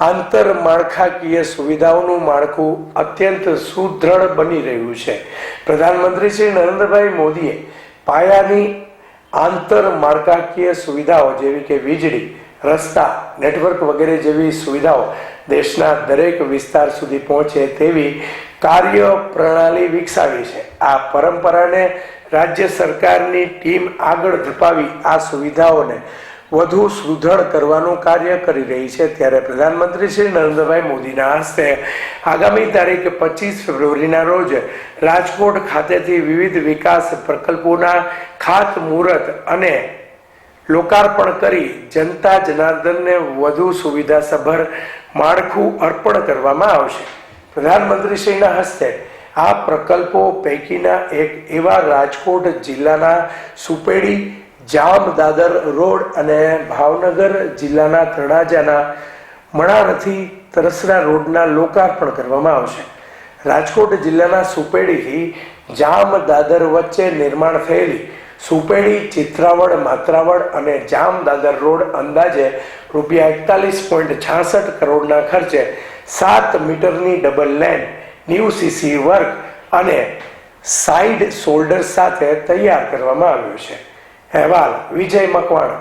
આંતર માળખાકીય સુવિધાઓનું માળખું અત્યંત સુદૃઢ બની રહ્યું છે. પ્રધાનમંત્રી શ્રી નરેન્દ્રભાઈ મોદીએ પાયાની આંતર માળખાકીય સુવિધાઓ જેવી કે વીજળી, રસ્તા, નેટવર્ક વગેરે જેવી સુવિધાઓ દેશના દરેક વિસ્તાર સુધી પહોંચે તેવી કાર્ય પ્રણાલી વિકસાવી છે. આ પરંપરાને રાજ્ય સરકારની ટીમ આગળ ધપાવી આ સુવિધાઓને વધુ સુદૃઢ કરવાનું કાર્ય કરી રહી છે ત્યારે પ્રધાનમંત્રી શ્રી નરેન્દ્રભાઈ મોદીના હસ્તે આગામી તારીખ પચીસ ફેબ્રુઆરીના રોજ રાજકોટ ખાતેથી વિવિધ વિકાસ પ્રકલ્પોના ખાતમુહૂર્ત અને લોકાર્પણ કરી જનતા જનાર્દનને વધુ સુવિધાસભર માળખું અર્પણ કરવામાં આવશે. પ્રધાનમંત્રીશ્રીના હસ્તે આ પ્રકલ્પો પૈકીના એક એવા રાજકોટ જિલ્લાના સુપેડી જામ દાદર રોડ અને ભાવનગર જિલ્લાના તળાજાના મણારથી તરસરા રોડના લોકાર્પણ કરવામાં આવશે. રાજકોટ જિલ્લાના સુપેડીથી જામ દાદર વચ્ચે નિર્માણ થયેલી સુપેડી, ચિત્રાવડ, માત્રાવડ અને જામ દાદર રોડ અંદાજે રૂપિયા એકતાલીસ પોઈન્ટ છાસઠ કરોડના ખર્ચે સાત મીટરની double lane, new CC work અને સાઇડ શોલ્ડર સાથે તૈયાર કરવામાં આવ્યું છે. અહેવાલ વિજય મકવાણા.